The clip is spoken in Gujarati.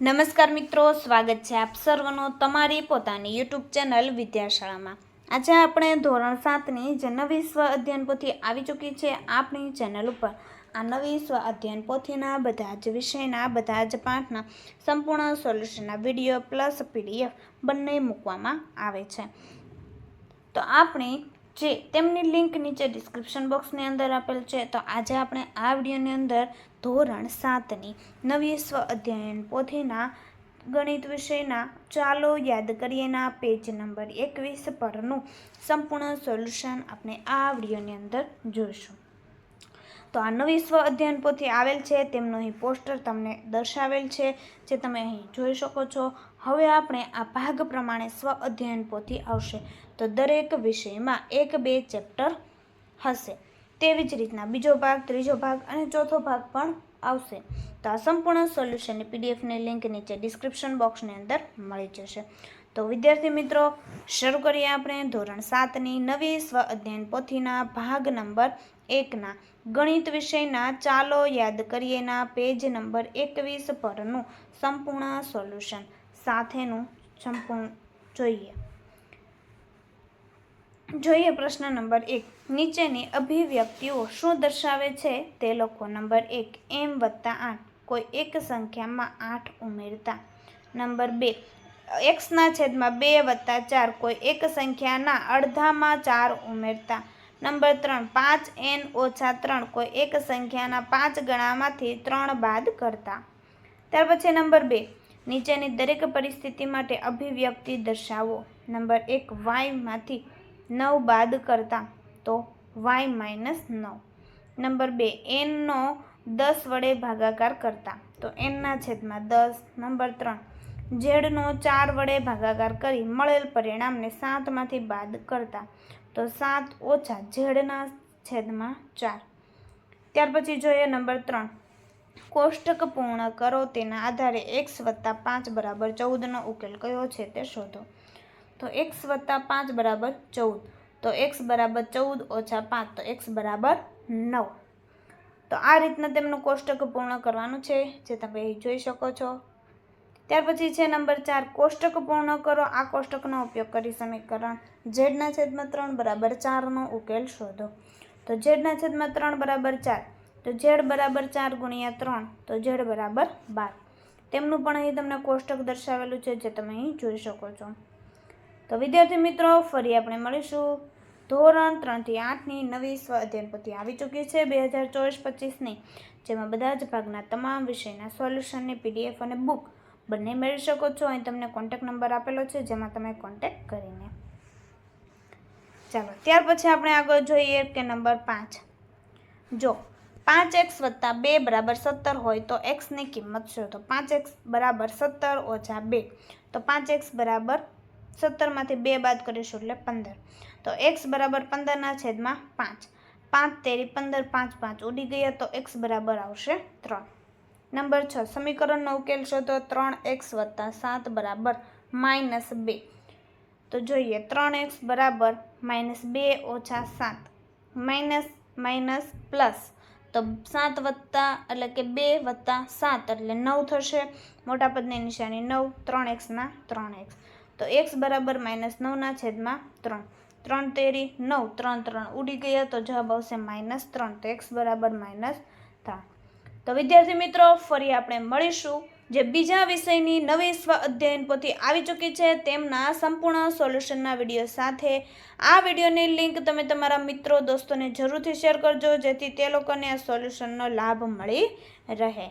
નમસ્કાર મિત્રો, સ્વાગત છે આપ સર્વનો તમારી પોતાની યુટ્યુબ ચેનલ વિદ્યાશાળામાં. આજે આપણે ધોરણ સાતની જે નવી સ્વ અધ્યયન પોથી આવી ચૂકી છે આપણી ચેનલ ઉપર. આ નવી સ્વ અધ્યયન પોથીના બધા જ વિષયના, બધા જ પાઠના સંપૂર્ણ સોલ્યુશનના વીડિયો પ્લસ પીડીએફ બંને મૂકવામાં આવે છે. તો આપણે જે તેમની લિંક નીચે ડિસ્ક્રિપ્શન બોક્સની અંદર આપેલ છે. તો આજે આપણે આ વિડીયોની અંદર ધોરણ સાતની નવી સ્વ અધ્યયન પોથીના ગણિત વિષયના ચાલો યાદ કરીએના પેજ નંબર એકવીસ પરનું સંપૂર્ણ સોલ્યુશન આપણે આ વિડીયોની અંદર જોઈશું. તો આ નવી સ્વ અધ્યયન પોથી આવેલ છે. તેમનું અહીં પોસ્ટર તમને દર્શાવેલ છે, જે તમે અહીં જોઈ શકો છો. હવે આપણે આ ભાગ પ્રમાણે સ્વ અધ્યયન પોથી આવશે. તો દરેક વિષયમાં એક બે ચેપ્ટર હશે. તેવી જ રીતના બીજો ભાગ, ત્રીજો ભાગ અને ચોથો ભાગ પણ આવશે. તો આ સંપૂર્ણ સોલ્યુશનની પીડીએફની લિંક નીચે ડિસ્ક્રિપ્શન બોક્સની અંદર મળી જશે. તો વિદ્યાર્થી મિત્રો, શરૂ કરીએ આપણે ધોરણ સાતની નવી સ્વ અધ્યયન પોથીના ભાગ નંબર એકના ગણિત વિષયના ચાલો યાદ કરીએના પેજ નંબર એકવીસ પરનું સંપૂર્ણ સોલ્યુશન સાથેનું સંપૂર્ણ જોઈએ. જોઈએ પ્રશ્ન નંબર એક. નીચેની અભિવ્યક્તિઓ શું દર્શાવે છે? તે લખો. નંબર એક. એમ વત્તા આઠ. કોઈ એક સંખ્યામાં આઠ ઉમેરતા. નંબર બે. એક્સના છેદમાં બે વત્તા ચાર. કોઈ એક સંખ્યાના અડધામાં ચાર ઉમેરતા. નંબર ત્રણ. પાંચ એન ઓછા ત્રણ. કોઈ એક સંખ્યાના પાંચ ગણામાંથી ત્રણ બાદ કરતા. ત્યાર પછી નંબર બે. નીચેની દરેક પરિસ્થિતિ માટે અભિવ્યક્તિ દર્શાવો. નંબર એક વાયમાંથી નવ બાદ કરતા તો વાય માઇનસ નવ. નંબર બે એનનો દસ વડે ભાગાકાર કરતા તો એનના છેદમાં દસ. નંબર ત્રણ ઝેડનો ચાર વડે ભાગાકાર કરી મળેલ પરિણામને સાતમાંથી બાદ કરતા તો સાત ઓછા ઝેડના છેદમાં ચાર. ત્યાર પછી જોઈએ નંબર ત્રણ. કોષ્ટક પૂર્ણ કરો તેના આધારે એક્સ વત્તા પાંચ બરાબર ચૌદનો ઉકેલ કયો છે તે શોધો. તો એક્સ વત્તા પાંચ બરાબર ચૌદ. તો એક્સ બરાબર ચૌદ ઓછા પાંચ, તો એક્સ બરાબર નવ. તો આ રીતના તેમનું કોષ્ટક પૂર્ણ કરવાનું છે, જે તમે જોઈ શકો છો. ત્યાર પછી છે નંબર ચાર, કોષ્ટક પૂર્ણ કરો. આ કોષ્ટકનો ઉપયોગ કરી સમીકરણ ઝેડના છેદમાં ત્રણ બરાબર ચારનો ઉકેલ શોધો. તો ઝેડના છેદમાં ત્રણ બરાબર ચાર તો ઝેડ બરાબર ચાર ગુણ્યા ત્રણ, તો ઝેડ બરાબર બાર. તેમનું પણ અહીં તમને કોષ્ટક દર્શાવેલું છે જે તમે અહીં જોઈ શકો છો. તો વિદ્યાર્થી મિત્રો, ફરી આપણે મળીશું. ધોરણ ત્રણથી આઠની નવી સ્વ પોથી આવી ચૂકી છે બે હજાર ચોવીસ પચીસની, જેમાં બધા જ ભાગના તમામ વિષયના સોલ્યુશનની પીડીએફ અને બુક બંને મેળવી શકો છો. અહીં તમને કોન્ટેક નંબર આપેલો છે, જેમાં તમે કોન્ટેક કરીને. ચાલો, ત્યાર પછી આપણે આગળ જોઈએ કે નંબર પાંચ. જો પાંચ એક્સ વત્તા બે બરાબર સત્તર હોય તો એક્સની કિંમત શોધો પાંચ એક્સ બરાબર સત્તર ઓછા બે. તો પાંચ એક્સ બરાબર સત્તરમાંથી બે બાદ કરીશું એટલે પંદર. તો એક્સ બરાબર પંદરના છેદમાં પાંચ. પાંચ તેરી પંદર, પાંચ પાંચ. ઉડી ગયા તો એક્સ બરાબર આવશે ત્રણ. નંબર છ, સમીકરણનો ઉકેલ શોધો ત્રણ એક્સ વત્તા સાત બરાબર માઇનસ બે. તો જોઈએ, ત્રણ એક્સ બરાબર માઇનસ બે ઓછા સાત. Minus minus plus. તો સાત વત્તા એટલે કે બે વત્તા સાત એટલે નવ થશે. મોટા પદની નિશાની નવ, ત્રણ એક્સના ત્રણ એક્સ. તો એક્સ બરાબર માઇનસ નવના છેદમાં ત્રણ. ત્રણ તેરી નવ, ત્રણ ત્રણ ઉડી ગયા તો જવાબ આવશે માઇનસ ત્રણ તો એક્સ બરાબર માઇનસ ત્રણ. તો વિદ્યાર્થી મિત્રો, ફરી આપણે મળીશું જે બીજા વિષયની નવી સ્વ અધ્યયન પોથી આવી ચૂકી છે તેમના સંપૂર્ણ સોલ્યુશનના વીડિયો સાથે. આ વિડીયોની લિંક તમે તમારા મિત્રો, દોસ્તોને જરૂરથી શેર કરજો, જેથી તે લોકોને આ સોલ્યુશનનો લાભ મળી રહે.